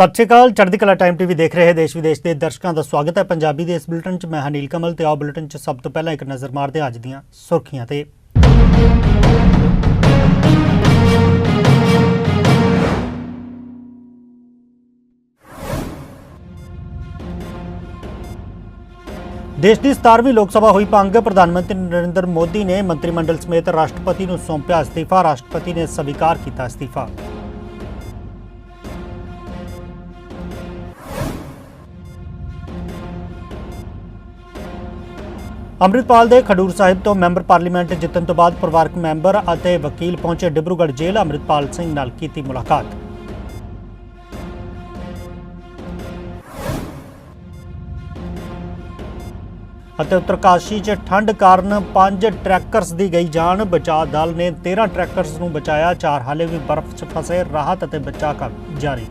ਸਤਿ ਸ਼੍ਰੀ ਅਕਾਲ, ਚੜ੍ਹਦੀ ਕਲਾ ਟਾਈਮ ਟੀਵੀ ਦੇਖ ਰਹੇ ਦੇਸ਼ ਵਿਦੇਸ਼ ਦੇ ਦਰਸ਼ਕਾਂ ਦਾ ਸਵਾਗਤ ਹੈ। ਪੰਜਾਬੀ ਦੇ ਇਸ ਬੁਲੇਟਿਨ 'ਚ ਮੈਂ ਹਨੀਲ ਕਮਲ ਤੇ ਆਓ ਬੁਲੇਟਿਨ 'ਚ ਸਭ ਤੋਂ ਪਹਿਲਾਂ ਇੱਕ ਨਜ਼ਰ ਮਾਰਦੇ ਹਾਂ ਅੱਜ ਦੀਆਂ ਸੁਰਖੀਆਂ ਤੇ। ਦੇਸ਼ ਦੀ 17ਵੀਂ ਲੋਕ ਸਭਾ ਹੋਈ ਭੰਗ, ਪ੍ਰਧਾਨ ਮੰਤਰੀ ਨਰਿੰਦਰ ਮੋਦੀ ਨੇ ਮੰਤਰੀ ਮੰਡਲ ਸਮੇਤ ਰਾਸ਼ਟਰਪਤੀ ਨੂੰ ਸੌਂਪਿਆ ਅਸਤੀਫਾ, ਰਾਸ਼ਟਰਪਤੀ ਨੇ ਸਵੀਕਾਰ ਕੀਤਾ ਅਸਤੀਫਾ। ਅੰਮ੍ਰਿਤਪਾਲ ਦੇ ਖਡੂਰ ਸਾਹਿਬ ਤੋਂ ਮੈਂਬਰ ਪਾਰਲੀਮੈਂਟ ਜਿੱਤਣ ਤੋਂ ਬਾਅਦ ਪਰਿਵਾਰਕ ਮੈਂਬਰ ਅਤੇ ਵਕੀਲ ਪਹੁੰਚੇ ਡਿਬਰੂਗੜ੍ਹ ਜੇਲ੍ਹ ਅੰਮ੍ਰਿਤਪਾਲ ਸਿੰਘ ਨਾਲ ਕੀਤੀ ਮੁਲਾਕਾਤ। ਅਤੇ ਉੱਤਰਕਾਸ਼ੀ 'ਚ ਠੰਡ ਕਾਰਨ ਪੰਜ ਟਰੈਕਰਸ ਦੀ ਗਈ ਜਾਨ ਬਚਾਅ ਦਲ ਨੇ 13 ਟਰੈਕਰਸ ਨੂੰ ਬਚਾਇਆ, ਚਾਰ ਹਾਲੇ ਵੀ ਬਰਫ਼ 'ਚ ਫਸੇ, ਰਾਹਤ ਅਤੇ ਬਚਾਅ ਕੰਮ ਜਾਰੀ।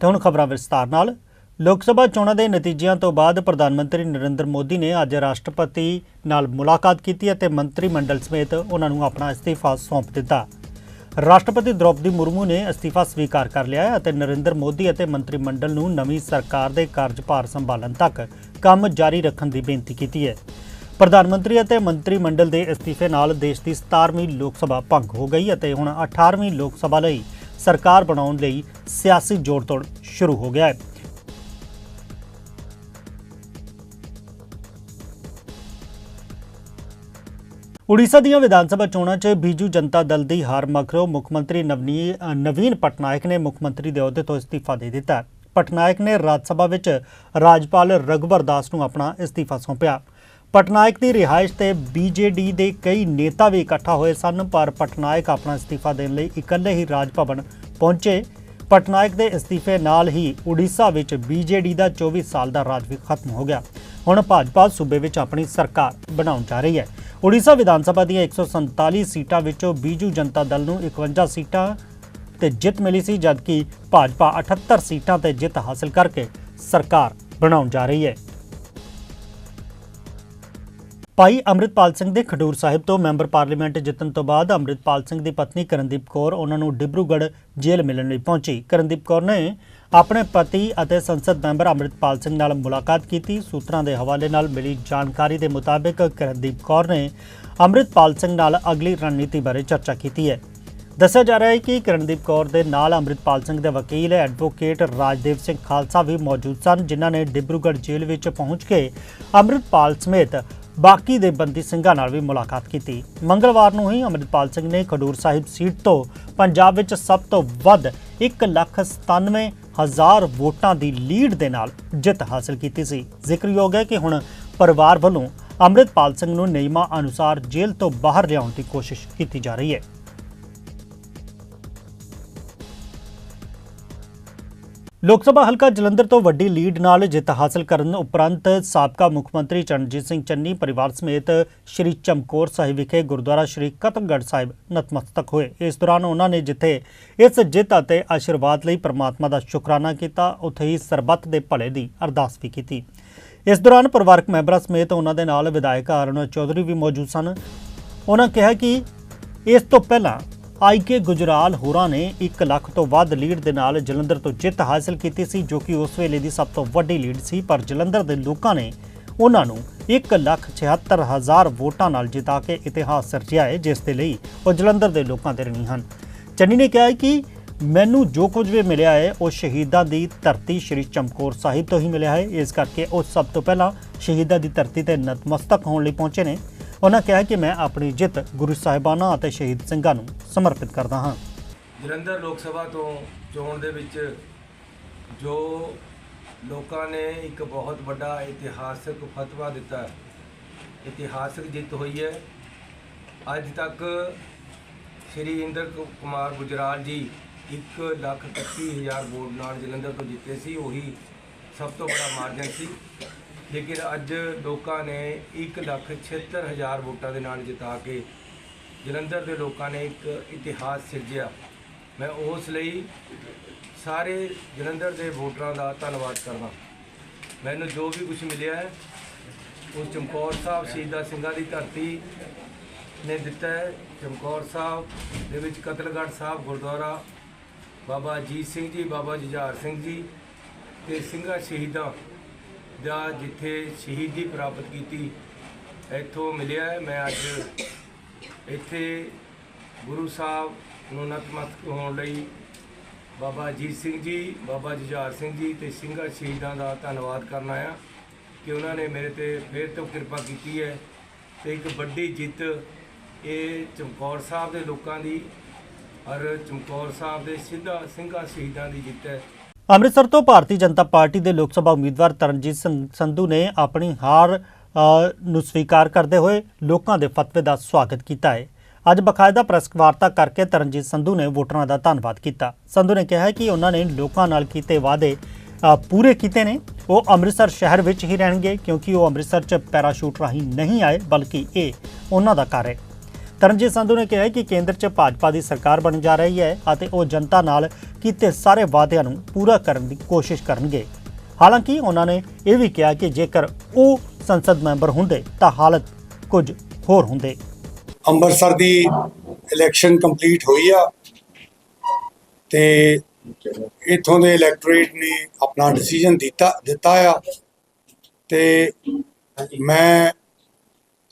ਤੇ ਹੁਣ ਖਬਰਾਂ ਵਿਸਤਾਰ ਨਾਲ। ਲੋਕ ਸਭਾ ਚੋਣਾਂ ਦੇ ਨਤੀਜਿਆਂ ਤੋਂ ਬਾਅਦ ਪ੍ਰਧਾਨ ਮੰਤਰੀ ਨਰਿੰਦਰ ਮੋਦੀ ਨੇ ਅੱਜ ਰਾਸ਼ਟਰਪਤੀ ਨਾਲ ਮੁਲਾਕਾਤ ਕੀਤੀ ਅਤੇ ਮੰਤਰੀ ਮੰਡਲ ਸਮੇਤ ਉਹਨਾਂ ਨੂੰ ਆਪਣਾ ਅਸਤੀਫਾ ਸੌਂਪ ਦਿੱਤਾ। ਰਾਸ਼ਟਰਪਤੀ ਦ੍ਰੋਪਦੀ ਮੁਰਮੂ ਨੇ ਅਸਤੀਫਾ ਸਵੀਕਾਰ ਕਰ ਲਿਆ ਹੈ ਅਤੇ ਨਰਿੰਦਰ ਮੋਦੀ ਅਤੇ ਮੰਤਰੀ ਮੰਡਲ ਨੂੰ ਨਵੀਂ ਸਰਕਾਰ ਦੇ ਕਾਰਜਭਾਰ ਸੰਭਾਲਣ ਤੱਕ ਕੰਮ ਜਾਰੀ ਰੱਖਣ ਦੀ ਬੇਨਤੀ ਕੀਤੀ ਹੈ। ਪ੍ਰਧਾਨ ਮੰਤਰੀ ਅਤੇ ਮੰਤਰੀ ਮੰਡਲ ਦੇ ਅਸਤੀਫੇ ਨਾਲ ਦੇਸ਼ ਦੀ 17ਵੀਂ ਲੋਕ ਸਭਾ ਭੰਗ ਹੋ ਗਈ ਅਤੇ ਹੁਣ 18ਵੀਂ ਲੋਕ ਸਭਾ ਲਈ ਸਰਕਾਰ ਬਣਾਉਣ ਲਈ ਸਿਆਸੀ ਜੋੜ-ਤੋੜ ਸ਼ੁਰੂ ਹੋ ਗਿਆ ਹੈ। ਉੜੀਸਾ ਦੀਆਂ ਵਿਧਾਨ ਸਭਾ ਚੋਣਾਂ 'ਚ ਬੀਜੂ ਜਨਤਾ ਦਲ ਦੀ ਹਾਰ ਮਗਰੋਂ ਮੁੱਖ ਮੰਤਰੀ ਨਵਨੀ ਨਵੀਨ ਪਟਨਾਇਕ ਨੇ ਮੁੱਖ ਮੰਤਰੀ ਦੇ ਅਹੁਦੇ ਤੋਂ ਅਸਤੀਫਾ ਦੇ ਦਿੱਤਾ ਪਟਨਾਇਕ ਨੇ ਰਾਜ ਸਭਾ ਵਿੱਚ ਰਾਜਪਾਲ ਰਘੁਬਰ ਦਾਸ ਨੂੰ ਆਪਣਾ ਅਸਤੀਫਾ ਸੌਂਪਿਆ। ਪਟਨਾਇਕ ਦੀ ਰਿਹਾਇਸ਼ ਤੇ ਬੀਜੇਡੀ ਦੇ ਕਈ ਨੇਤਾ ਵੀ ਇਕੱਠਾ ਹੋਏ ਸਨ, ਪਰ ਪਟਨਾਇਕ ਆਪਣਾ ਅਸਤੀਫਾ ਦੇਣ ਲਈ ਇਕੱਲੇ ਹੀ ਰਾਜ ਭਵਨ ਪਹੁੰਚੇ। ਪਟਨਾਇਕ ਦੇ ਅਸਤੀਫੇ ਨਾਲ ਹੀ ਉੜੀਸਾ ਵਿੱਚ ਬੀਜੇਡੀ ਦਾ 24 ਸਾਲ ਦਾ ਰਾਜ ਵੀ ਖਤਮ ਹੋ ਗਿਆ। ਹੁਣ ਭਾਜਪਾ ਸੂਬੇ ਵਿੱਚ ਆਪਣੀ ਸਰਕਾਰ ਬਣਾਉਣ ਜਾ ਰਹੀ ਹੈ। ਉੜੀਸਾ ਵਿਧਾਨ ਸਭਾ ਦੀਆਂ 147 ਸੀਟਾਂ ਵਿੱਚੋਂ ਬੀਜੂ ਜਨਤਾ ਦਲ ਨੂੰ 51 ਸੀਟਾਂ ਤੇ ਜਿੱਤ ਮਿਲੀ ਸੀ, ਜਦਕਿ ਭਾਜਪਾ 78 ਸੀਟਾਂ ਤੇ ਜਿੱਤ ਹਾਸਲ ਕਰਕੇ ਸਰਕਾਰ ਬਣਾਉਣ ਜਾ ਰਹੀ ਹੈ। ਭਾਈ ਅੰਮ੍ਰਿਤਪਾਲ ਸਿੰਘ ਦੇ ਖਡੂਰ ਸਾਹਿਬ ਤੋਂ ਮੈਂਬਰ ਪਾਰਲੀਮੈਂਟ ਜਿੱਤਣ ਤੋਂ ਬਾਅਦ ਅੰਮ੍ਰਿਤਪਾਲ ਸਿੰਘ ਦੀ ਪਤਨੀ ਕਰਨਦੀਪ ਕੌਰ ਉਹਨਾਂ ਨੂੰ ਡਿਬਰੂਗੜ੍ਹ ਜੇਲ੍ਹ ਮਿਲਣ ਲਈ ਪਹੁੰਚੀ। ਕਰਨਦੀਪ ਕੌਰ ਨੇ ਆਪਣੇ ਪਤੀ ਅਤੇ ਸੰਸਦ ਮੈਂਬਰ ਅੰਮ੍ਰਿਤਪਾਲ ਸਿੰਘ ਨਾਲ ਮੁਲਾਕਾਤ ਕੀਤੀ। ਸੂਤਰਾਂ ਦੇ ਹਵਾਲੇ ਨਾਲ ਮਿਲੀ ਜਾਣਕਾਰੀ ਦੇ ਮੁਤਾਬਕ ਕਰਨਦੀਪ ਕੌਰ ਨੇ ਅੰਮ੍ਰਿਤਪਾਲ ਸਿੰਘ ਨਾਲ ਅਗਲੀ ਰਣਨੀਤੀ ਬਾਰੇ ਚਰਚਾ ਕੀਤੀ ਹੈ। ਦੱਸਿਆ ਜਾ ਰਿਹਾ ਹੈ ਕਿ ਕਰਨਦੀਪ ਕੌਰ ਦੇ ਨਾਲ ਅੰਮ੍ਰਿਤਪਾਲ ਸਿੰਘ ਦੇ ਵਕੀਲ ਐਡਵੋਕੇਟ ਰਾਜਦੇਵ ਸਿੰਘ ਖਾਲਸਾ ਵੀ ਮੌਜੂਦ ਸਨ, ਜਿਨ੍ਹਾਂ ਨੇ ਡਿਬਰੂਗੜ੍ਹ ਜੇਲ੍ਹ ਵਿੱਚ ਪਹੁੰਚ ਕੇ ਅੰਮ੍ਰਿਤਪਾਲ ਸਮੇਤ ਬਾਕੀ ਦੇ ਬੰਦੀ ਸਿੰਘਾਂ ਨਾਲ ਵੀ ਮੁਲਾਕਾਤ ਕੀਤੀ। ਮੰਗਲਵਾਰ ਨੂੰ ਹੀ ਅੰਮ੍ਰਿਤਪਾਲ ਸਿੰਘ ਨੇ ਖਡੂਰ ਸਾਹਿਬ ਸੀਟ ਤੋਂ ਪੰਜਾਬ ਵਿੱਚ ਸਭ ਤੋਂ ਵੱਧ 197000 ਵੋਟਾਂ ਦੀ ਲੀਡ ਦੇ ਨਾਲ ਜਿੱਤ ਹਾਸਲ ਕੀਤੀ ਸੀ। ਜ਼ਿਕਰਯੋਗ ਹੈ ਕਿ ਹੁਣ ਪਰਿਵਾਰ ਵੱਲੋਂ ਅੰਮ੍ਰਿਤਪਾਲ ਸਿੰਘ ਨੂੰ ਨਿਯਮਾਂ ਅਨੁਸਾਰ ਜੇਲ੍ਹ ਤੋਂ ਬਾਹਰ ਲਿਆਉਣ ਦੀ ਕੋਸ਼ਿਸ਼ ਕੀਤੀ ਜਾ ਰਹੀ ਹੈ। ਲੋਕ ਸਭਾ ਹਲਕਾ ਜਲੰਧਰ ਤੋਂ ਵੱਡੀ ਲੀਡ ਨਾਲ ਜਿੱਤ ਹਾਸਲ ਕਰਨ ਉਪਰੰਤ ਸਾਬਕਾ ਮੁੱਖ ਮੰਤਰੀ ਚਰਨਜੀਤ ਸਿੰਘ ਚੰਨੀ ਪਰਿਵਾਰ ਸਮੇਤ ਸ਼੍ਰੀ ਚਮਕੌਰ ਸਾਹਿਬ ਵਿਖੇ ਗੁਰਦੁਆਰਾ ਸ਼੍ਰੀ ਕਤਮਗੜ੍ਹ ਸਾਹਿਬ ਨਤਮਸਤਕ ਹੋਏ। ਇਸ ਦੌਰਾਨ ਉਹਨਾਂ ਨੇ ਜਿੱਥੇ ਇਸ ਜਿੱਤ ਅਤੇ ਆਸ਼ੀਰਵਾਦ ਲਈ ਪ੍ਰਮਾਤਮਾ ਦਾ ਸ਼ੁਕਰਾਨਾ ਕੀਤਾ, ਉੱਥੇ ਹੀ ਸਰਬੱਤ ਦੇ ਭਲੇ ਦੀ ਅਰਦਾਸ ਵੀ ਕੀਤੀ। ਇਸ ਦੌਰਾਨ ਪਰਿਵਾਰਕ ਮੈਂਬਰਾਂ ਸਮੇਤ ਉਹਨਾਂ ਦੇ ਨਾਲ ਵਿਧਾਇਕ ਅਰੁਣ ਚੌਧਰੀ ਵੀ ਮੌਜੂਦ ਸਨ। ਉਹਨਾਂ ਕਿਹਾ ਕਿ ਇਸ ਤੋਂ ਪਹਿਲਾਂ ਆਈਕੇ ਗੁਜਰਾਲ ਹੋਰਾਂ ਨੇ 1 ਲੱਖ ਤੋਂ ਵੱਧ ਲੀਡ ਦੇ ਨਾਲ ਜਲੰਧਰ ਤੋਂ ਜਿੱਤ ਹਾਸਲ ਕੀਤੀ ਸੀ, ਜੋ ਕਿ ਉਸ ਵੇਲੇ ਦੀ ਸਭ ਤੋਂ ਵੱਡੀ ਲੀਡ ਸੀ, ਪਰ ਜਲੰਧਰ ਦੇ ਲੋਕਾਂ ਨੇ ਉਹਨਾਂ ਨੂੰ 176000 ਵੋਟਾਂ ਨਾਲ ਜਿਤਾ ਕੇ ਇਤਿਹਾਸ ਸਿਰਜਿਆ ਹੈ, ਜਿਸ ਦੇ ਲਈ ਉਹ ਜਲੰਧਰ ਦੇ ਲੋਕਾਂ ਦੇ ਰਣੀ ਹਨ। ਚੰਨੀ ਨੇ ਕਿਹਾ ਕਿ ਮੈਨੂੰ ਜੋ ਕੁਝ ਵੀ ਮਿਲਿਆ ਹੈ, ਉਹ ਸ਼ਹੀਦਾਂ ਦੀ ਧਰਤੀ ਸ਼੍ਰੀ ਚਮਕੌਰ ਸਾਹਿਬ ਤੋਂ ਹੀ ਮਿਲਿਆ ਹੈ। ਇਸ ਕਰਕੇ ਉਹ ਸਭ ਤੋਂ ਪਹਿਲਾਂ ਸ਼ਹੀਦਾਂ ਦੀ ਧਰਤੀ ਤੇ ਨਤਮਸਤਕ ਹੋਣ ਲਈ ਪਹੁੰਚੇ ਨੇ। ਉਹਨਾਂ ਕਿਹਾ ਕਿ ਮੈਂ ਆਪਣੀ ਜਿੱਤ ਗੁਰੂ ਸਾਹਿਬਾਨਾਂ ਅਤੇ ਸ਼ਹੀਦ ਸਿੰਘਾਂ ਨੂੰ ਸਮਰਪਿਤ ਕਰਦਾ ਹਾਂ। ਜਲੰਧਰ ਲੋਕ ਸਭਾ ਤੋਂ ਚੋਣ ਦੇ ਵਿੱਚ ਜੋ ਲੋਕਾਂ ਨੇ ਇੱਕ ਬਹੁਤ ਵੱਡਾ ਇਤਿਹਾਸਕ ਫਤਵਾ ਦਿੱਤਾ ਇਤਿਹਾਸਕ ਜਿੱਤ ਹੋਈ ਹੈ। ਅੱਜ ਤੱਕ ਸ਼੍ਰੀ ਇੰਦਰ ਕੁਮਾਰ ਗੁਜਰਾਲ ਜੀ 131000 ਵੋਟ ਨਾਲ ਜਲੰਧਰ ਤੋਂ ਜਿੱਤੇ ਸੀ, ਉਹੀ ਸਭ ਤੋਂ ਵੱਡਾ ਮਾਰਜਨ ਸੀ। ਲੇਕਿਨ ਅੱਜ ਲੋਕਾਂ ਨੇ 176000 ਵੋਟਾਂ ਦੇ ਨਾਲ ਜਿਤਾ ਕੇ ਜਲੰਧਰ ਦੇ ਲੋਕਾਂ ਨੇ ਇੱਕ ਇਤਿਹਾਸ ਸਿਰਜਿਆ। ਮੈਂ ਉਸ ਲਈ ਸਾਰੇ ਜਲੰਧਰ ਦੇ ਵੋਟਰਾਂ ਦਾ ਧੰਨਵਾਦ ਕਰਦਾ। ਮੈਨੂੰ ਜੋ ਵੀ ਕੁਝ ਮਿਲਿਆ ਹੈ, ਉਹ ਚਮਕੌਰ ਸਾਹਿਬ, ਸ਼ਹੀਦਾਂ ਸਿੰਘਾਂ ਦੀ ਧਰਤੀ ਨੇ ਦਿੱਤਾ ਹੈ। ਚਮਕੌਰ ਸਾਹਿਬ ਦੇ ਵਿੱਚ ਕਤਲਗੜ੍ਹ ਸਾਹਿਬ, ਗੁਰਦੁਆਰਾ ਬਾਬਾ ਅਜੀਤ ਸਿੰਘ ਜੀ, ਬਾਬਾ ਜੁਝਾਰ ਸਿੰਘ ਜੀ ਤੇ ਸਿੰਘਾਂ ਸ਼ਹੀਦਾਂ ਦਾ ਜਿੱਥੇ ਸ਼ਹੀਦੀ ਪ੍ਰਾਪਤ ਕੀਤੀ, ਇੱਥੋਂ ਮਿਲਿਆ ਮੈਂ ਅੱਜ ਇੱਥੇ ਗੁਰੂ ਸਾਹਿਬ ਨੂੰ ਨਤਮਸਤਕ ਹੋਣ ਲਈ ਬਾਬਾ ਅਜੀਤ ਸਿੰਘ ਜੀ, ਬਾਬਾ ਜੁਝਾਰ ਸਿੰਘ ਜੀ ਤੇ ਸਿੰਘਾਂ ਸ਼ਹੀਦਾਂ ਦਾ ਧੰਨਵਾਦ ਕਰਨ ਆਇਆ ਕਿ ਉਹਨਾਂ ਨੇ ਮੇਰੇ ਤੇ ਫਿਰ ਤੋਂ ਕਿਰਪਾ ਕੀਤੀ ਹੈ ਤੇ ਇੱਕ ਵੱਡੀ ਜਿੱਤ ਇਹ ਚਮਕੌਰ ਸਾਹਿਬ ਦੇ ਲੋਕਾਂ ਦੀ ਔਰ ਚਮਕੌਰ ਸਾਹਿਬ ਦੇ ਸਿੱਧਾ ਸਿੰਘਾਂ ਸ਼ਹੀਦਾਂ ਦੀ ਜਿੱਤ ਹੈ। ਅੰਮ੍ਰਿਤਸਰ ਤੋਂ ਭਾਰਤੀ ਜਨਤਾ ਪਾਰਟੀ ਦੇ ਲੋਕ ਸਭਾ ਉਮੀਦਵਾਰ ਤਰਨਜੀਤ ਸਿੰਘ ਸੰਧੂ ਨੇ ਆਪਣੀ ਹਾਰ ਨੂੰ ਸਵੀਕਾਰ ਕਰਦੇ ਹੋਏ ਲੋਕਾਂ ਦੇ ਫਤਵੇ ਦਾ ਸਵਾਗਤ ਕੀਤਾ ਹੈ। ਅੱਜ ਬਕਾਇਦਾ ਪ੍ਰੈਸ ਵਾਰਤਾ ਕਰਕੇ ਤਰਨਜੀਤ ਸੰਧੂ ਨੇ ਵੋਟਰਾਂ ਦਾ ਧੰਨਵਾਦ ਕੀਤਾ। ਸੰਧੂ ਨੇ ਕਿਹਾ ਕਿ ਉਹਨਾਂ ਨੇ ਲੋਕਾਂ ਨਾਲ ਕੀਤੇ ਵਾਅਦੇ ਪੂਰੇ ਕੀਤੇ ਨੇ। ਉਹ ਅੰਮ੍ਰਿਤਸਰ ਸ਼ਹਿਰ ਵਿੱਚ ਹੀ ਰਹਿਣਗੇ ਕਿਉਂਕਿ ਉਹ ਅੰਮ੍ਰਿਤਸਰ 'ਚ ਪੈਰਾਸ਼ੂਟ ਰਾਹੀਂ ਨਹੀਂ ਆਏ, ਬਲਕਿ ਇਹ ਉਹਨਾਂ ਦਾ ਘਰ ਹੈ। ਤਰਨਜੀਤ ਸੰਧੂ ਨੇ ਕਿਹਾ ਕਿ ਕੇਂਦਰ 'ਚ ਭਾਜਪਾ ਦੀ ਸਰਕਾਰ ਬਣ ਜਾ ਰਹੀ ਹੈ ਅਤੇ ਉਹ ਜਨਤਾ ਨਾਲ ਕੀਤੇ ਸਾਰੇ ਵਾਅਦਿਆਂ ਨੂੰ ਪੂਰਾ ਕਰਨ ਦੀ ਕੋਸ਼ਿਸ਼ ਕਰਨਗੇ। ਹਾਲਾਂਕਿ ਉਹਨਾਂ ਨੇ ਇਹ ਵੀ ਕਿਹਾ ਕਿ ਜੇਕਰ ਉਹ ਸੰਸਦ ਮੈਂਬਰ ਹੁੰਦੇ ਤਾਂ ਹਾਲਤ ਕੁਝ ਹੋਰ ਹੁੰਦੇ। ਅੰਮ੍ਰਿਤਸਰ ਦੀ ਇਲੈਕਸ਼ਨ ਕੰਪਲੀਟ ਹੋਈ ਆ ਤੇ ਇਥੋਂ ਦੇ ਇਲੈਕਟੋਰੇਟ ਨੇ ਆਪਣਾ ਡਿਸੀਜਨ ਦਿੱਤਾ ਦਿੱਤਾ ਆ ਤੇ ਮੈਂ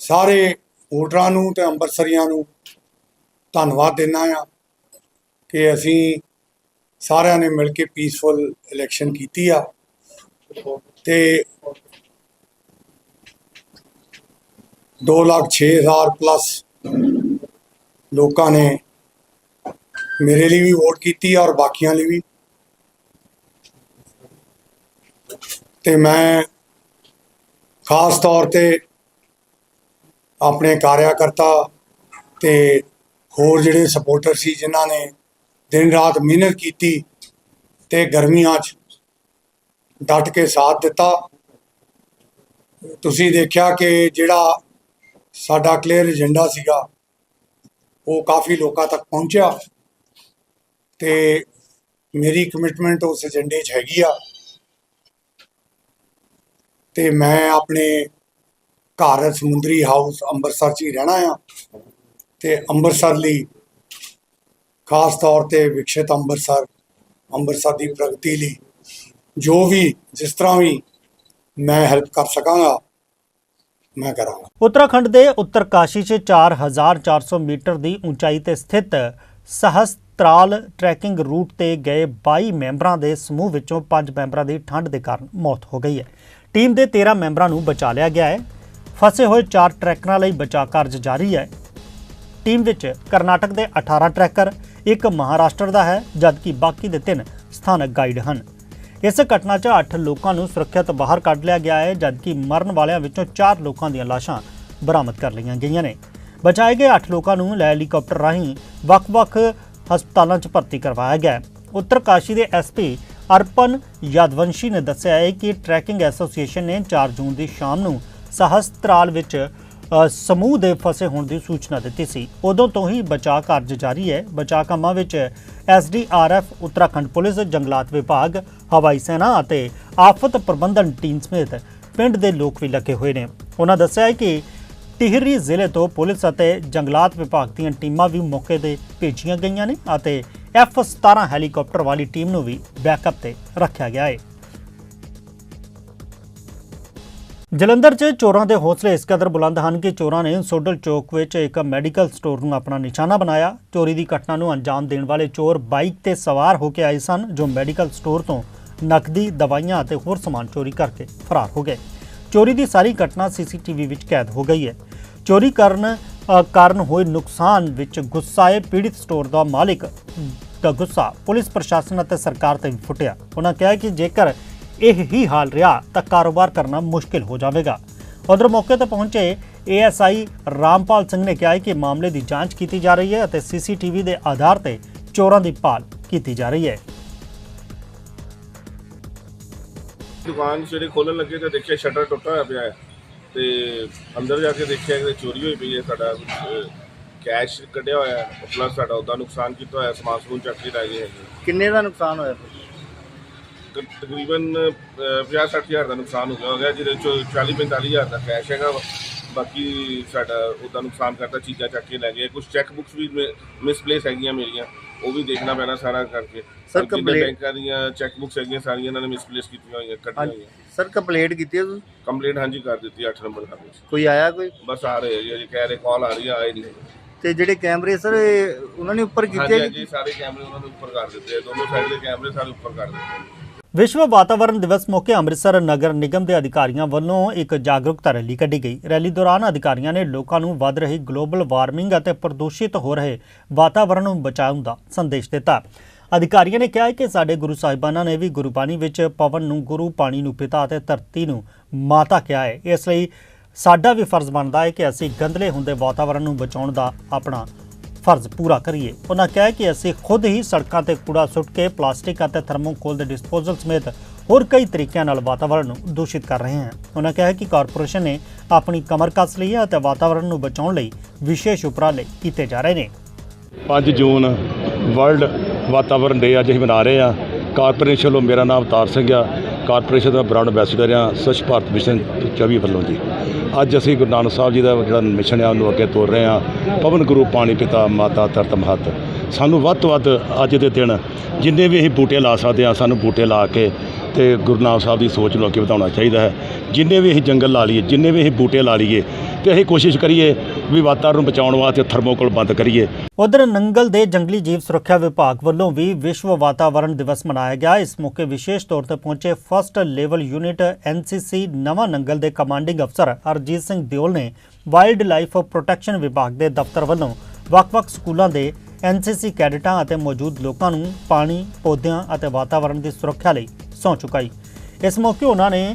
ਸਾਰੇ ਵੋਟਰਾਂ ਨੂੰ ਤੇ ਅੰਮ੍ਰਿਤਸਰੀਆਂ ਨੂੰ ਧੰਨਵਾਦ ਦੇਣਾ ਆ ਕਿ ਅਸੀਂ ਸਾਰਿਆਂ ਨੇ ਮਿਲ ਕੇ ਪੀਸਫੁਲ ਇਲੈਕਸ਼ਨ ਕੀਤੀ ਆ। ਤੇ 2 ਲੱਖ ਛੇ ਹਜ਼ਾਰ ਪਲੱਸ ਲੋਕਾਂ ਨੇ ਮੇਰੇ ਲਈ ਵੀ ਵੋਟ ਕੀਤੀ ਔਰ ਬਾਕੀਆਂ ਲਈ ਵੀ। ਤੇ ਮੈਂ ਖਾਸ ਤੌਰ ਤੇ ਆਪਣੇ ਕਾਰਿਆਕਰਤਾ ਤੇ ਹੋਰ ਜਿਹੜੇ ਸਪੋਰਟਰ ਸੀ ਜਿਨ੍ਹਾਂ ਨੇ ਦਿਨ ਰਾਤ ਮਿਹਨਤ ਕੀਤੀ ਤੇ ਗਰਮੀਆਂ 'ਚ ਡਟ ਕੇ ਸਾਥ ਦਿੱਤਾ। ਤੁਸੀਂ ਦੇਖਿਆ ਕਿ ਜਿਹੜਾ ਸਾਡਾ ਕਲੀਅਰ ਏਜੰਡਾ ਸੀਗਾ, ਉਹ ਕਾਫੀ ਲੋਕਾਂ ਤੱਕ ਪਹੁੰਚਿਆ ਤੇ ਮੇਰੀ ਕਮਿਟਮੈਂਟ ਉਸ ਏਜੰਡੇ 'ਚ ਹੈਗੀ ਆ ਤੇ ਮੈਂ ਆਪਣੇ ਘਰ ਸਮੁੰਦਰੀ ਹਾਊਸ ਅੰਮ੍ਰਿਤਸਰ 'ਚ ਹੀ ਰਹਿਣਾ ਆ। ਤੇ ਅੰਮ੍ਰਿਤਸਰ ਲਈ ਖਾਸ ਤੌਰ ਤੇ ਵਿਕਸਿਤ ਅੰਮ੍ਰਿਤਸਰ ਅੰਮ੍ਰਿਤਸਰ ਦੀ ਪ੍ਰਗਤੀ ਲਈ ਜੋ ਵੀ, ਜਿਸ ਤਰ੍ਹਾਂ ਵੀ ਮੈਂ ਹੈਲਪ ਕਰ ਸਕਾਂਗਾ, ਮੈਂ ਕਰਾਂਗਾ। ਉੱਤਰਾਖੰਡ ਦੇ ਉੱਤਰਕਾਸ਼ੀ 'ਚ 4400 ਮੀਟਰ ਦੀ ਉਚਾਈ ਤੇ ਸਥਿਤ ਸਹਸਤਰਾਲ ਟਰੈਕਿੰਗ ਰੂਟ ਤੇ ਗਏ 22 ਮੈਂਬਰਾਂ ਦੇ ਸਮੂਹ ਵਿੱਚੋਂ 5 ਮੈਂਬਰਾਂ ਦੀ ਠੰਡ ਦੇ ਕਾਰਨ ਮੌਤ ਹੋ ਗਈ ਹੈ। ਟੀਮ ਦੇ 13 ਮੈਂਬਰਾਂ ਨੂੰ ਬਚਾ ਲਿਆ ਗਿਆ ਹੈ। ਫਸੇ ਹੋਏ 4 ਟਰੈਕਰਾਂ ਲਈ ਬਚਾਅ ਕਾਰਜ ਜਾਰੀ ਹੈ। ਟੀਮ ਵਿੱਚ ਕਰਨਾਟਕ ਦੇ 18 ਟਰੈਕਰ, ਇੱਕ ਮਹਾਰਾਸ਼ਟਰ ਦਾ ਹੈ, ਜਦਕਿ ਬਾਕੀ ਦੇ ਤਿੰਨ ਸਥਾਨਕ ਗਾਈਡ ਹਨ। ਇਸ ਘਟਨਾ 'ਚ 8 ਲੋਕਾਂ ਨੂੰ ਸੁਰੱਖਿਅਤ ਬਾਹਰ ਕੱਢ ਲਿਆ ਗਿਆ ਹੈ, ਜਦਕਿ ਮਰਨ ਵਾਲਿਆਂ ਵਿੱਚੋਂ 4 ਲੋਕਾਂ ਦੀਆਂ ਲਾਸ਼ਾਂ ਬਰਾਮਦ ਕਰ ਲਈਆਂ ਗਈਆਂ ਨੇ। ਬਚਾਏ ਗਏ 8 ਲੋਕਾਂ ਨੂੰ ਲੈ ਹੈਲੀਕਾਪਟਰ ਰਾਹੀਂ ਵੱਖ-ਵੱਖ ਹਸਪਤਾਲਾਂ 'ਚ ਭਰਤੀ ਕਰਵਾਇਆ ਗਿਆ ਉੱਤਰ ਕਾਸ਼ੀ ਦੇ ਐਸਪੀ ਅਰਪਨ ਯਾਦਵੰਸ਼ੀ ਨੇ ਦੱਸਿਆ ਹੈ ਕਿ ਟਰੈਕਿੰਗ ਐਸੋਸੀਏਸ਼ਨ ਨੇ 4 ਜੂਨ ਦੀ ਸ਼ਾਮ ਨੂੰ ਸਹਸਤਰਾਲ ਵਿੱਚ ਸਮੂਹ ਦੇ ਫਸੇ ਹੋਣ ਦੀ ਸੂਚਨਾ ਦਿੱਤੀ ਸੀ। ਉਦੋਂ ਤੋਂ ਹੀ ਬਚਾਅ ਕਾਰਜ ਜਾਰੀ ਹੈ। ਬਚਾਅ ਕੰਮਾਂ ਵਿੱਚ ਐਸਡੀਆਰਐਫ ਉੱਤਰਾਖੰਡ ਪੁਲਿਸ, ਜੰਗਲਾਤ ਵਿਭਾਗ, ਹਵਾਈ ਸੈਨਾ ਅਤੇ ਆਫਤ ਪ੍ਰਬੰਧਨ ਟੀਮ ਸਮੇਤ ਪਿੰਡ ਦੇ ਲੋਕ ਵੀ ਲੱਗੇ ਹੋਏ ਨੇ। ਉਹਨਾਂ ਦੱਸਿਆ ਹੈ ਕਿ ਟਿਹਰੀ ਜ਼ਿਲ੍ਹੇ ਤੋਂ ਪੁਲਿਸ ਅਤੇ ਜੰਗਲਾਤ ਵਿਭਾਗ ਦੀਆਂ ਟੀਮਾਂ ਵੀ ਮੌਕੇ ਤੇ ਭੇਜੀਆਂ ਗਈਆਂ ਨੇ ਅਤੇ F17 ਹੈਲੀਕਾਪਟਰ ਵਾਲੀ ਟੀਮ ਨੂੰ ਵੀ ਬੈਕਅਪ ਤੇ ਰੱਖਿਆ ਗਿਆ ਹੈ। ਜਲੰਧਰ 'ਚ ਚੋਰਾਂ ਦੇ ਹੌਸਲੇ ਇਸ ਕਦਰ ਬੁਲੰਦ ਹਨ ਕਿ ਚੋਰਾਂ ਨੇ ਸੋਡਲ ਚੌਕ ਵਿੱਚ ਇੱਕ ਮੈਡੀਕਲ ਸਟੋਰ ਨੂੰ ਆਪਣਾ ਨਿਸ਼ਾਨਾ ਬਣਾਇਆ। ਚੋਰੀ ਦੀ ਘਟਨਾ ਨੂੰ ਅੰਜਾਮ ਦੇਣ ਵਾਲੇ ਚੋਰ ਬਾਈਕ ਤੇ ਸਵਾਰ ਹੋ ਕੇ ਆਏ ਸਨ, ਜੋ ਮੈਡੀਕਲ ਸਟੋਰ ਤੋਂ ਨਕਦੀ, ਦਵਾਈਆਂ ਅਤੇ ਹੋਰ ਸਮਾਨ ਚੋਰੀ ਕਰਕੇ ਫਰਾਰ ਹੋ ਗਏ। ਚੋਰੀ ਦੀ ਸਾਰੀ ਘਟਨਾ ਸੀਸੀਟੀਵੀ ਵਿੱਚ ਕੈਦ ਹੋ ਗਈ ਹੈ। ਚੋਰੀ ਕਰਨ ਕਾਰਨ ਹੋਏ ਨੁਕਸਾਨ ਵਿੱਚ ਗੁੱਸਾਏ ਪੀੜਿਤ ਸਟੋਰ ਦਾ ਮਾਲਿਕ, ਦਾ, ਗੁੱਸਾ ਪੁਲਿਸ ਪ੍ਰਸ਼ਾਸਨ ਅਤੇ ਸਰਕਾਰ ਤੇ ਵੀ ਫੁੱਟਿਆ। ਉਹਨਾਂ ਕਿਹਾ ਕਿ ਜੇਕਰ ਇਹ ਹੀ ਹਾਲ ਰਿਹਾ ਤਾਂ ਕਾਰੋਬਾਰ ਕਰਨਾ ਮੁਸ਼ਕਿਲ ਹੋ ਜਾਵੇਗਾ। ਉਧਰ ਮੌਕੇ ਤੇ ਪਹੁੰਚੇ ਏਐਸਆਈ ਰਾਮਪਾਲ ਸਿੰਘ ਨੇ ਕਿਹਾ ਕਿ ਮਾਮਲੇ ਦੀ ਜਾਂਚ ਕੀਤੀ ਜਾ ਰਹੀ ਹੈ ਅਤੇ ਸੀਸੀਟੀਵੀ ਦੇ ਆਧਾਰ ਤੇ ਚੋਰਾਂ ਦੀ ਭਾਲ ਕੀਤੀ ਜਾ ਰਹੀ ਹੈ। ਦੁਕਾਨ ਸਵੇਰੇ ਖੋਲਣ ਲੱਗੇ ਤਾਂ ਦੇਖਿਆ ਸ਼ਟਰ ਟੁੱਟਾ ਹੋਇਆ ਪਿਆ ਹੈ ਤੇ ਅੰਦਰ ਜਾ ਕੇ ਦੇਖਿਆ ਕਿ ਚੋਰੀ ਹੋਈ ਪਈ ਹੈ ਸਾਡਾ ਕੈਸ਼ ਕੱਢਿਆ ਹੋਇਆ ਹੈ ਪਲੱਸ ਸਾਡਾ ਉਹਦਾ ਨੁਕਸਾਨ ਕੀਤਾ ਹੋਇਆ ਸਮਾਨ ਸਮੂਨ ਚੱਕ ਕੇ ਲੈ ਗਏ ਕਿੰਨੇ ਦਾ ਨੁਕਸਾਨ ਹੋਇਆ? ਤਕਰੀਬਨ 50-60 ਹਜ਼ਾਰ ਦਾ ਨੁਕਸਾਨ ਹੋ ਗਿਆ ਜਿਹਦੇ ਚੋਂ 40-45 ਹਜ਼ਾਰ ਦਾ ਕੈਸ਼ ਹੈਗਾ ਵਾ। ਬਾਕੀ ਸਾਡਾ ਉਹਦਾ ਨੁਕਸਾਨ ਕਰਤਾ ਚੀਜ਼ਾਂ ਚੱਕ ਕੇ ਲੈ ਗਏ। ਕੁਝ ਚੈੱਕ ਬੁੱਕਸ ਵੀ ਮਿਸਪਲੇਸ ਹੈਗੀਆਂ ਮੇਰੀਆਂ ਉਹ ਵੀ ਦੇਖਣਾ ਪੈਣਾ ਸਾਰਾ ਕਰਕੇ। Sir, complaint- ਬੈਂਕਾਂ ਦੀਆਂ ਚੈੱਕ ਬੁੱਕਸ ਹੈਗੀਆਂ ਸਾਰੀਆਂ ਇਹਨਾਂ ਨੇ ਮਿਸਪਲੇਸ ਕੀਤੀਆਂ ਹੋਈਆਂ ਕੱਢੀਆਂ ਹਾਂਜੀ। ਹੋਈਆਂ। ਸਰ ਕੰਪਲੇਂਟ ਕੀਤੀ ਹੈ ਤੁਸੀਂ? ਕੰਪਲੇਂਟ ਹਾਂਜੀ ਕਰ ਦਿੱਤੀ 8 ਨੰਬਰ ਦਾ ਵਿੱਚ ਕੋਈ ਆਇਆ ਕੋਈ? ਬਸ ਆ ਰਹੇ ਆ ਜੀ ਅਜੇ ਕਹਿ ਰਹੇ ਕਾਲ ਆ ਰਹੀ ਆ ਆਏ ਨਹੀਂ ਤੇ ਜਿਹੜੇ ਕੈਮਰੇ ਸਰ ਉਹਨਾਂ ਨੇ ਉੱਪਰ ਕੀਤੇ ਹਾਂਜੀ ਆ ਹਾਂਜੀ ਸਾਰੇ ਕੈਮਰੇ ਉਹਨਾਂ ਦੇ ਉੱਪਰ ਕਰ ਦਿੱਤੇ ਆ ਦੋਨੋਂ ਸਾਈਡ ਦੇ ਕੈਮਰੇ ਸਾਰੇ ਉੱਪਰ ਕਰ ਦਿੱਤੇ। ਵਿਸ਼ਵ ਵਾਤਾਵਰਣ ਦਿਵਸ ਮੌਕੇ ਅੰਮ੍ਰਿਤਸਰ ਨਗਰ ਨਿਗਮ ਦੇ ਅਧਿਕਾਰੀਆਂ ਵੱਲੋਂ ਇੱਕ ਜਾਗਰੂਕਤਾ ਰੈਲੀ ਕੱਢੀ ਗਈ। ਰੈਲੀ ਦੌਰਾਨ ਅਧਿਕਾਰੀਆਂ ਨੇ ਲੋਕਾਂ ਨੂੰ ਵੱਧ ਰਹੀ ਗਲੋਬਲ ਵਾਰਮਿੰਗ ਅਤੇ ਪ੍ਰਦੂਸ਼ਿਤ ਹੋ ਰਹੇ ਵਾਤਾਵਰਣ ਨੂੰ ਬਚਾਉਣ ਦਾ ਸੰਦੇਸ਼ ਦਿੱਤਾ। ਅਧਿਕਾਰੀਆਂ ਨੇ ਕਿਹਾ ਹੈ ਕਿ ਸਾਡੇ ਗੁਰੂ ਸਾਹਿਬਾਨਾਂ ਨੇ ਵੀ ਗੁਰਬਾਣੀ ਵਿੱਚ ਪਵਨ ਨੂੰ ਗੁਰੂ ਪਾਣੀ ਨੂੰ ਪਿਤਾ ਅਤੇ ਧਰਤੀ ਨੂੰ ਮਾਤਾ ਕਿਹਾ ਹੈ। ਇਸ ਲਈ ਸਾਡਾ ਵੀ ਫਰਜ਼ ਬਣਦਾ ਹੈ ਕਿ ਅਸੀਂ ਗੰਦਲੇ ਹੁੰਦੇ ਵਾਤਾਵਰਣ ਨੂੰ ਬਚਾਉਣ ਦਾ ਆਪਣਾ ਫਰਜ਼ ਪੂਰਾ ਕਰੀਏ। ਉਹਨਾਂ ਕਿਹਾ ਕਿ ਅਸੀਂ ਖੁਦ ਹੀ ਸੜਕਾਂ ਤੇ ਕੂੜਾ ਸੁੱਟ ਕੇ ਪਲਾਸਟਿਕ ਅਤੇ ਥਰਮੋਕੋਲ ਦੇ ਡਿਸਪੋਜ਼ਲ ਸਮੇਤ ਹੋਰ ਕਈ ਤਰੀਕਿਆਂ ਨਾਲ ਵਾਤਾਵਰਣ ਨੂੰ ਦੂਸ਼ਿਤ ਕਰ ਰਹੇ ਹਾਂ। ਉਹਨਾਂ ਕਿਹਾ ਕਿ ਕਾਰਪੋਰੇਸ਼ਨ ਨੇ ਆਪਣੀ ਕਮਰ ਕੱਸ ਲਈ ਹੈ ਅਤੇ ਵਾਤਾਵਰਣ ਨੂੰ ਬਚਾਉਣ ਲਈ ਵਿਸ਼ੇਸ਼ ਉਪਰਾਲੇ ਕੀਤੇ ਜਾ ਰਹੇ ਨੇ। 5 ਜੂਨ ਵਰਲਡ ਵਾਤਾਵਰਣ ਡੇ ਅੱਜ ਅਸੀਂ ਮਨਾ ਰਹੇ ਹਾਂ। ਕਾਰਪੋਰੇਸ਼ਨ ਵੱਲੋਂ ਮੇਰਾ ਨਾਮ ਅਵਤਾਰ ਸਿੰਘ ਆ। ਕਾਰਪੋਰੇਸ਼ਨ ਦਾ ਬ੍ਰਾਂਡ ਐਂਬੈਸਡਰ ਆ ਸਵੱਛ ਭਾਰਤ ਮਿਸ਼ਨ 24 ਵੱਲੋਂ ਜੀ। ਅੱਜ ਅਸੀਂ ਗੁਰੂ ਨਾਨਕ ਸਾਹਿਬ ਜੀ ਦਾ ਜਿਹੜਾ ਮਿਸ਼ਨ ਆ ਉਹਨੂੰ ਅੱਗੇ ਤੋਰ ਰਹੇ ਆ ਪਵਨ ਗੁਰੂ ਪਾਣੀ ਪਿਤਾ, ਮਾਤਾ ਧਰਤ ਮਹਤ। ਸਾਨੂੰ ਵੱਧ ਤੋਂ ਵੱਧ ਅੱਜ ਦੇ ਦਿਨ ਜਿੰਨੇ ਵੀ ਅਸੀਂ ਬੂਟੇ ਲਾ ਸਕਦੇ ਆ ਸਾਨੂੰ ਬੂਟੇ ਲਾ ਕੇ ਤੇ ਗੁਰੂ ਨਾਨਕ ਸਾਹਿਬ ਦੀ ਸੋਚ ਨੂੰ ਅੱਗੇ ਵਧਾਉਣਾ ਚਾਹੀਦਾ ਹੈ। ਜਿੰਨੇ ਵੀ ਅਸੀਂ ਜੰਗਲ ਲਾ ਲਈਏ, ਜਿੰਨੇ ਵੀ ਅਸੀਂ ਬੂਟੇ ਲਾ ਲਈਏ ਤੇ ਅਸੀਂ ਕੋਸ਼ਿਸ਼ ਕਰੀਏ ਵੀ ਵਾਤਾਵਰਨ ਨੂੰ ਬਚਾਉਣ ਵਾਸਤੇ ਥਰਮੋਕੋਲ ਬੰਦ ਕਰੀਏ। ਉਧਰ ਨੰਗਲ ਦੇ ਜੰਗਲੀ ਜੀਵ ਸੁਰੱਖਿਆ ਵਿਭਾਗ ਵੱਲੋਂ ਵੀ ਵਿਸ਼ਵ ਵਾਤਾਵਰਣ ਦਿਵਸ ਮਨਾਇਆ ਗਿਆ। ਇਸ ਮੌਕੇ ਵਿਸ਼ੇਸ਼ ਤੌਰ ਤੇ ਪਹੁੰਚੇ ਫਸਟ ਲੈਵਲ ਯੂਨਿਟ ਐਨਸੀਸੀ ਨਵਾਂ ਨੰਗਲ ਦੇ ਕਮਾਂਡਿੰਗ ਅਫਸਰ ਅਰਜੀਤ ਸਿੰਘ ਦਿਓਲ ਨੇ ਵਾਈਲਡ ਲਾਈਫ ਪ੍ਰੋਟੈਕਸ਼ਨ ਵਿਭਾਗ ਦੇ ਦਫ਼ਤਰ ਵੱਲੋਂ ਵੱਖ-ਵੱਖ ਸਕੂਲਾਂ ਦੇ ਐਨਸੀਸੀ ਕੈਡਿਟਾਂ ਅਤੇ ਮੌਜੂਦ ਲੋਕਾਂ ਨੂੰ ਪਾਣੀ, ਪੌਦਿਆਂ ਅਤੇ ਵਾਤਾਵਰਣ ਦੀ ਸੁਰੱਖਿਆ ਲਈ ਸਹੁੰ ਚੁਕਾਈ। ਇਸ ਮੌਕੇ ਉਹਨਾਂ ਨੇ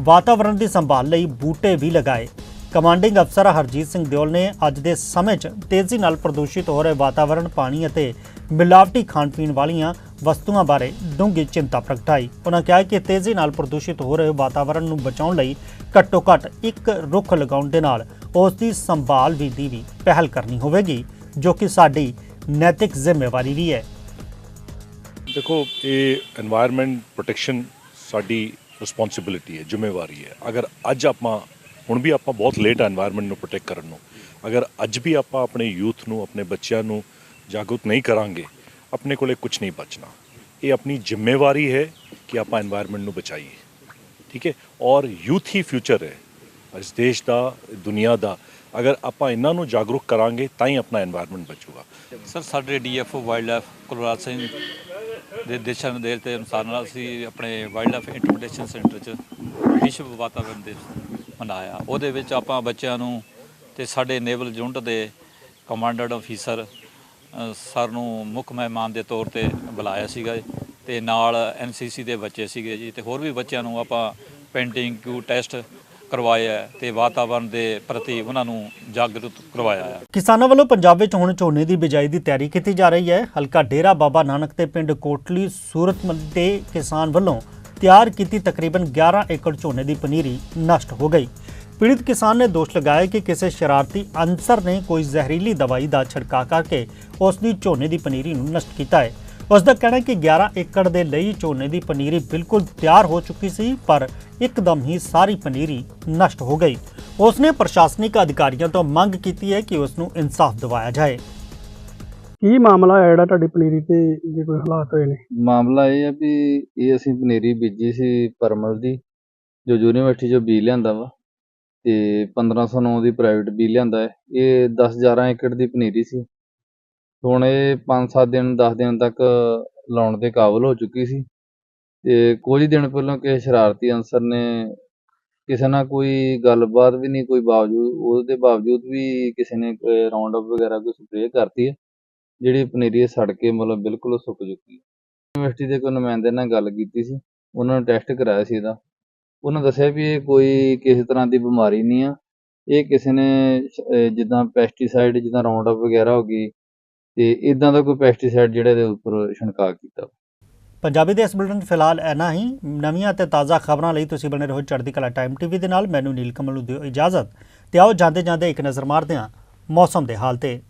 ਵਾਤਾਵਰਣ ਦੀ ਸੰਭਾਲ ਲਈ ਬੂਟੇ ਵੀ ਲਗਾਏ। ਕਮਾਂਡਿੰਗ ਅਫਸਰ ਹਰਜੀਤ ਸਿੰਘ ਦਿਓਲ ਨੇ ਅੱਜ ਦੇ ਸਮੇਂ 'ਚ ਤੇਜ਼ੀ ਨਾਲ ਪ੍ਰਦੂਸ਼ਿਤ ਹੋ ਰਹੇ ਵਾਤਾਵਰਣ, ਪਾਣੀ ਅਤੇ ਮਿਲਾਵਟੀ ਖਾਣ ਪੀਣ ਵਾਲੀਆਂ ਵਸਤੂਆਂ ਬਾਰੇ ਡੂੰਘੀ ਚਿੰਤਾ ਪ੍ਰਗਟਾਈ। ਉਹਨਾਂ ਕਿਹਾ ਕਿ ਤੇਜ਼ੀ ਨਾਲ ਪ੍ਰਦੂਸ਼ਿਤ ਹੋ ਰਹੇ ਵਾਤਾਵਰਣ ਨੂੰ ਬਚਾਉਣ ਲਈ ਘੱਟੋ ਘੱਟ ਇੱਕ ਰੁੱਖ ਲਗਾਉਣ ਦੇ ਨਾਲ ਉਸ ਦੀ ਸੰਭਾਲ ਵਿਧੀ ਵੀ ਪਹਿਲ ਕਰਨੀ ਹੋਵੇਗੀ। ਜੋ ਕਿ ਸਾਡੀ ਨੈਤਿਕ ਜ਼ਿੰਮੇਵਾਰੀ ਵੀ ਹੈ। ਦੇਖੋ, ਇਹ এনवायरमेंट ਪ੍ਰੋਟੈਕਸ਼ਨ ਸਾਡੀ ਰਿਸਪੌਂਸਿਬਿਲਟੀ ਹੈ, ਜ਼ਿੰਮੇਵਾਰੀ ਹੈ। ਅਗਰ ਅੱਜ ਆਪਾਂ, ਹੁਣ ਵੀ ਆਪਾਂ ਬਹੁਤ ਲੇਟ ਆ এনवायरमेंट ਨੂੰ ਪ੍ਰੋਟੈਕਟ ਕਰਨ ਨੂੰ। ਅਗਰ ਅੱਜ ਵੀ ਆਪਾਂ ਆਪਣੇ ਯੂਥ ਨੂੰ, ਆਪਣੇ ਬੱਚਿਆਂ ਨੂੰ ਜਾਗਰੂਕ ਨਹੀਂ ਕਰਾਂਗੇ, ਆਪਣੇ ਕੋਲੇ ਕੁਝ ਨਹੀਂ ਬਚਣਾ। ਇਹ ਆਪਣੀ ਜ਼ਿੰਮੇਵਾਰੀ ਹੈ ਕਿ ਆਪਾਂ এনवायरमेंट ਨੂੰ ਬਚਾਈਏ। ਠੀਕ ਹੈ? ਔਰ ਯੂਥ ਹੀ ਫਿਊਚਰ ਹੈ। ਇਸ ਦੇਸ਼ ਦਾ, ਦੁਨੀਆ ਦਾ ਅਗਰ ਆਪਾਂ ਇਹਨਾਂ ਨੂੰ ਜਾਗਰੂਕ ਕਰਾਂਗੇ, ਤਾਂ ਹੀ ਆਪਣਾ এনवायरमेंट ਬਚੂਗਾ। ਸਰ, ਸਾਡੇ DFO wild life Kulraj Singh ਦੇ ਦਿਸ਼ਾ ਨਿਰਦੇਸ਼ ਦੇ ਅਨੁਸਾਰ ਨਾਲ ਅਸੀਂ ਆਪਣੇ ਵਾਈਲਡ ਲਾਈਫ ਇੰਟਰਪ੍ਰੀਟੇਸ਼ਨ ਸੈਂਟਰ 'ਚ ਵਿਸ਼ਵ ਵਾਤਾਵਰਨ ਦਿਵਸ ਮਨਾਇਆ। ਉਹਦੇ ਵਿੱਚ ਆਪਾਂ ਬੱਚਿਆਂ ਨੂੰ ਤੇ ਸਾਡੇ ਨੇਵਲ ਜੁੰਟ ਦੇ ਕਮਾਂਡਰ ਅਫੀਸਰ ਸਰ ਨੂੰ ਮੁੱਖ ਮਹਿਮਾਨ ਦੇ ਤੌਰ ਤੇ ਬੁਲਾਇਆ ਸੀਗਾ ਤੇ ਨਾਲ ਐਨਸੀਸੀ ਦੇ ਬੱਚੇ ਸੀਗੇ ਜੀ। ਤੇ ਹੋਰ ਵੀ ਬੱਚਿਆਂ ਨੂੰ ਆਪਾਂ ਪੇਂਟਿੰਗ ਕਿਊ ਟੈਸਟ ਕਰਵਾਇਆ ਹੈ ਤੇ ਵਾਤਾਵਰਣ ਦੇ ਪ੍ਰਤੀ ਉਹਨਾਂ ਨੂੰ ਜਾਗਰੂਕ ਕਰਵਾਇਆ ਹੈ। ਕਿਸਾਨਾਂ ਵੱਲੋਂ ਪੰਜਾਬ ਵਿੱਚ ਹੁਣ ਝੋਨੇ ਦੀ ਬਿਜਾਈ ਦੀ ਤਿਆਰੀ ਕੀਤੀ ਜਾ ਰਹੀ ਹੈ। ਹਲਕਾ ਡੇਰਾ ਬਾਬਾ ਨਾਨਕ ਤੇ ਪਿੰਡ ਕੋਟਲੀ ਸੂਰਤ ਦੇ ਕਿਸਾਨ ਵੱਲੋਂ ਤਿਆਰ ਕੀਤੀ ਤਕਰੀਬਨ 11 ਏਕੜ ਝੋਨੇ ਦੀ ਪਨੀਰੀ ਨਸ਼ਟ ਹੋ ਗਈ। ਪੀੜਿਤ ਕਿਸਾਨ ਨੇ ਦੋਸ਼ ਲਗਾਇਆ ਕਿ ਕਿਸੇ ਸ਼ਰਾਰਤੀ ਅਨਸਰ ਨੇ ਕੋਈ ਜ਼ਹਿਰੀਲੀ ਦਵਾਈ ਦਾ ਛਿੜਕਾਅ ਕਰਕੇ ਉਸ ਦੀ ਝੋਨੇ ਦੀ ਪਨੀਰੀ ਨੂੰ ਨਸ਼ਟ ਕੀਤਾ ਹੈ। ਉਸ ਦਾ ਕਹਿਣਾ ਕਿ 11 ਏਕੜ ਦੇ ਲਈ ਝੋਨੇ ਦੀ ਪਨੀਰੀ ਬਿਲਕੁਲ ਤਿਆਰ ਹੋ ਚੁੱਕੀ ਸੀ ਪਰ ਇੱਕਦਮ ਹੀ ਸਾਰੀ ਪਨੀਰੀ ਨਸ਼ਟ ਹੋ ਗਈ। ਉਸ ਨੇ ਪ੍ਰਸ਼ਾਸਨਿਕ ਅਧਿਕਾਰੀਆਂ ਤੋਂ ਮੰਗ ਕੀਤੀ ਹੈ ਕਿ ਉਸ ਨੂੰ ਇਨਸਾਫ ਦਿਵਾਇਆ ਜਾਏ। ਕੀ ਮਾਮਲਾ ਹੈ ਜਿਹੜਾ ਤੁਹਾਡੀ ਪਨੀਰੀ ਤੇ ਜੇ ਕੋਈ ਹਾਲਾਤ ਹੋਏ ਨੇ? ਮਾਮਲਾ ਇਹ ਹੈ ਵੀ ਇਹ ਅਸੀਂ ਪਨੀਰੀ ਬੀਜੀ ਸੀ ਪਰਮਲ ਦੀ ਜੋ ਯੂਨੀਵਰਸਿਟੀ ਚੋਂ ਬੀਜ ਲਿਆਂਦਾ ਵਾ ਤੇ 1509 ਦੀ ਪ੍ਰਾਈਵੇਟ ਬੀਜ ਲਿਆਂਦਾ ਹੈ। ਇਹ 10 11 ਏਕੜ ਦੀ ਪਨੀਰੀ ਸੀ। ਹੁਣ ਇਹ 5-7 ਦਿਨ 10 ਦਿਨ ਤੱਕ ਲਾਉਣ ਦੇ ਕਾਬਲ ਹੋ ਚੁੱਕੀ ਸੀ। ਤੇ ਕੁਝ ਦਿਨ ਪਹਿਲਾਂ ਕਿਸੇ ਸ਼ਰਾਰਤੀ ਅਨਸਰ ਨੇ ਕਿਸੇ ਨਾਲ ਕੋਈ ਗੱਲਬਾਤ ਵੀ ਨਹੀਂ, ਕੋਈ ਬਾਵਜੂਦ, ਉਹਦੇ ਬਾਵਜੂਦ ਵੀ ਕਿਸੇ ਨੇ ਰਾਉਂਡ ਅਪ ਵਗੈਰਾ ਕੋਈ ਸਪਰੇਅ ਕਰਤੀ ਹੈ, ਜਿਹੜੀ ਪਨੀਰੀ ਸੜ ਕੇ ਮਤਲਬ ਬਿਲਕੁਲ ਸੁੱਕ ਚੁੱਕੀ ਹੈ। ਯੂਨੀਵਰਸਿਟੀ ਦੇ ਕੋਈ ਨੁਮਾਇੰਦੇ ਨਾਲ ਗੱਲ ਕੀਤੀ ਸੀ, ਉਹਨਾਂ ਨੇ ਟੈਸਟ ਕਰਾਇਆ ਸੀ ਇਹਦਾ। ਉਹਨਾਂ ਦੱਸਿਆ ਵੀ ਇਹ ਕੋਈ ਕਿਸੇ ਤਰ੍ਹਾਂ ਦੀ ਬਿਮਾਰੀ ਨਹੀਂ ਆ। ਇਹ ਕਿਸੇ ਨੇ ਜਿੱਦਾਂ ਪੈਸਟੀਸਾਈਡ ਜਿੱਦਾਂ ਰਾਉਂਡ ਅਪ ਵਗੈਰਾ ਹੋ ਗਈ ਤੇ ਇਦਾਂ ਦਾ ਕੋਈ ਪੈਸਟੀਸਾਈਡ ਜਿਹੜਾ ਇਹਦੇ ਉੱਪਰ ਛਿੜਕਾਅ ਕੀਤਾ ਪੰਜਾਬੀ ਦੇ ਇਸ ਬੁਲਟਨ ਫਿਲਹਾਲ ਐਨਾ ਹੀ। ਨਵੀਆਂ ਤੇ ਤਾਜ਼ਾ ਖਬਰਾਂ ਲਈ ਤੁਸੀਂ ਬਣੇ ਰਹੋ ਚੜ੍ਹਦੀ ਕਲਾ ਟਾਈਮ ਟੀਵੀ ਦੇ ਨਾਲ। ਮੈਨੂੰ ਨੀਲ ਕਮਲ ਨੂੰ ਦਿਓ ਇਜਾਜ਼ਤ। ਤੇ ਆਓ ਜਾਂਦੇ ਜਾਂਦੇ ਇੱਕ ਨਜ਼ਰ ਮਾਰਦੇ ਹਾਂ ਮੌਸਮ ਦੇ ਹਾਲ ਤੇ।